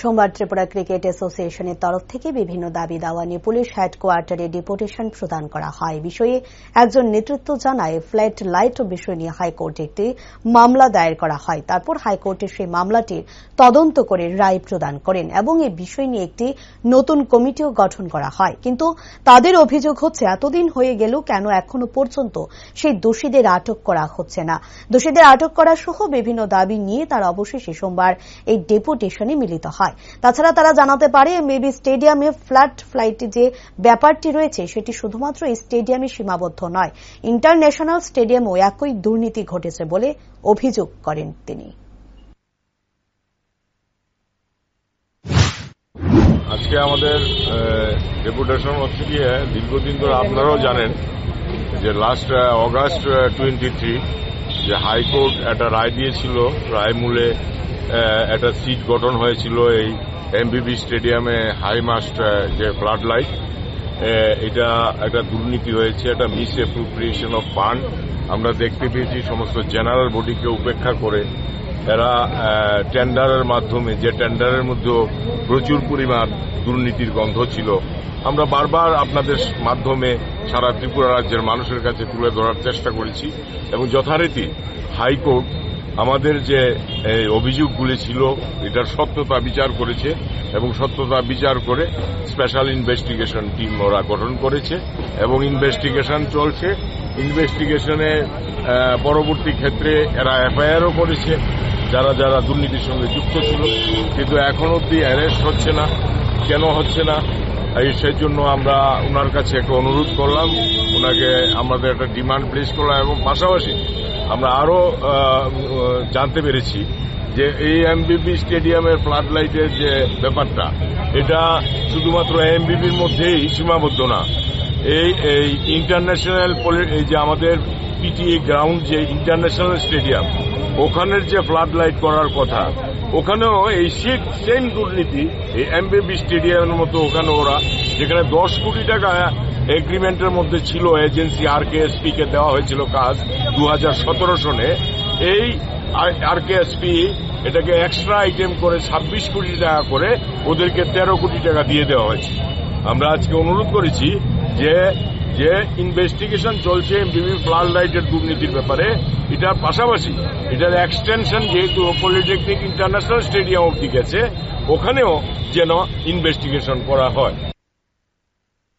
সোমবার ত্রিপুরা ক্রিকেট অ্যাসোসিয়েশনের তরফ থেকে বিভিন্ন দাবি দাওয়া নিয়ে পুলিশ হেডকোয়ার্টারে ডিপুটেশন প্রদান করা হয়। বিষয়ে একজন নেতৃত্ব জানায়, ফ্ল্যাট লাইট বিষয় নিয়ে হাইকোর্টে একটি মামলা দায়ের করা হয়। তারপর হাইকোর্টে সেই মামলাটির তদন্ত করে রায় প্রদান করেন এবং এই বিষয় নিয়ে একটি নতুন কমিটিও গঠন করা হয়। কিন্তু তাদের অভিযোগ হচ্ছে, এতদিন হয়ে গেল কেন এখনও পর্যন্ত সেই দোষীদের আটক করা হচ্ছে না। দোষীদের আটক করা সহ বিভিন্ন দাবি নিয়ে তারা অবশেষে সোমবার এই ডেপুটেশনে মিলিত হয়। তাছাড়া তারা জানাতে পারে মেবি স্টেডিয়ামে ফ্ল্যাট ফ্লাইটে যে ব্যাপারটি রয়েছে, সেটি শুধুমাত্র এই স্টেডিয়ামে সীমাবদ্ধ নয় ইন্টারন্যাশনাল স্টেডিয়ামেও একই দুর্নীতি ঘটেছে বলে অভিযোগ করেন তিনি। আজকে আমাদের ডেপুটেশন হচ্ছে গিয়ে দীর্ঘদিন ধরে আপনারাও জানেন যে লাস্ট অগাস্ট টোয়েন্টি থ্রি যে হাইকোর্ট একটা রায় দিয়েছিল রায় মূলে একটা সিট গঠন হয়েছিল এই এমবিবি স্টেডিয়ামে হাই মাস্ট যে ফ্লাড লাইট এটা একটা দুর্নীতি হয়েছে, একটা মিস অ্যাপ্রোপ্রিয়েশন অফ ফান্ড আমরা দেখতে পেয়েছি সমস্ত জেনারেল বডিকে উপেক্ষা করে। এরা টেন্ডারের মাধ্যমে, যে টেন্ডারের মধ্যেও প্রচুর পরিমাণ দুর্নীতির গন্ধ ছিল। আমরা বারবার আপনাদের মাধ্যমে সারা ত্রিপুরা রাজ্যের মানুষের কাছে তুলে ধরার চেষ্টা করেছি। এবং যথারীতি হাইকোর্ট আমাদের যে অভিযোগগুলি ছিল এটার সত্যতা বিচার করেছে এবং সত্যতা বিচার করে স্পেশাল ইনভেস্টিগেশন টিম ওরা গঠন করেছে এবং ইনভেস্টিগেশন চলছে। ইনভেস্টিগেশনে পরবর্তী ক্ষেত্রে এরা এফআইআরও করেছে, যারা যারা দুর্নীতির সঙ্গে যুক্ত ছিল। কিন্তু এখন অব্দি অ্যারেস্ট হচ্ছে না। কেন হচ্ছে না? সেই জন্য আমরা ওনার কাছে একটা অনুরোধ করলাম। ওনাকে আমাদের একটা ডিমান্ড প্লেস করলাম এবং পাশাপাশি আমরা আরও জানতে পেরেছি যে এই এমবিবি স্টেডিয়ামের ফ্লাড লাইটের যে ব্যাপারটা, এটা শুধুমাত্র এমবিবির মধ্যেই সীমাবদ্ধ না। এই এই ইন্টারন্যাশনাল এই যে আমাদের পিটিএ গ্রাউন্ড যে ইন্টারন্যাশনাল স্টেডিয়াম ওখানের যে ফ্লাড লাইট করার কথা, ওখানেও এই সেম দুর্নীতি, এই এমবিবি স্টেডিয়ামের মতো ওখানে ওরা, যেখানে দশ কোটি টাকা এগ্রিমেন্টের মধ্যে ছিল এজেন্সি আর কে কে দেওয়া হয়েছিল কাজ দু হাজার সতেরো সনে। এই আর কে এটাকে এক্সট্রা আইটেম করে ছাব্বিশ কোটি টাকা করে ওদেরকে তেরো কোটি টাকা দিয়ে দেওয়া হয়েছে। আমরা আজকে অনুরোধ করেছি যে যে ইনভেস্টিগেশন চলছে বিভিন্ন ফ্লাড লাইটের দুর্নীতির ব্যাপারে এটার পাশাপাশি এটার এক্সটেনশন যেহেতু পলিটেকনিক ইন্টারন্যাশনাল স্টেডিয়াম অব্দি গেছে, ওখানেও যেন ইনভেস্টিগেশন করা হয়।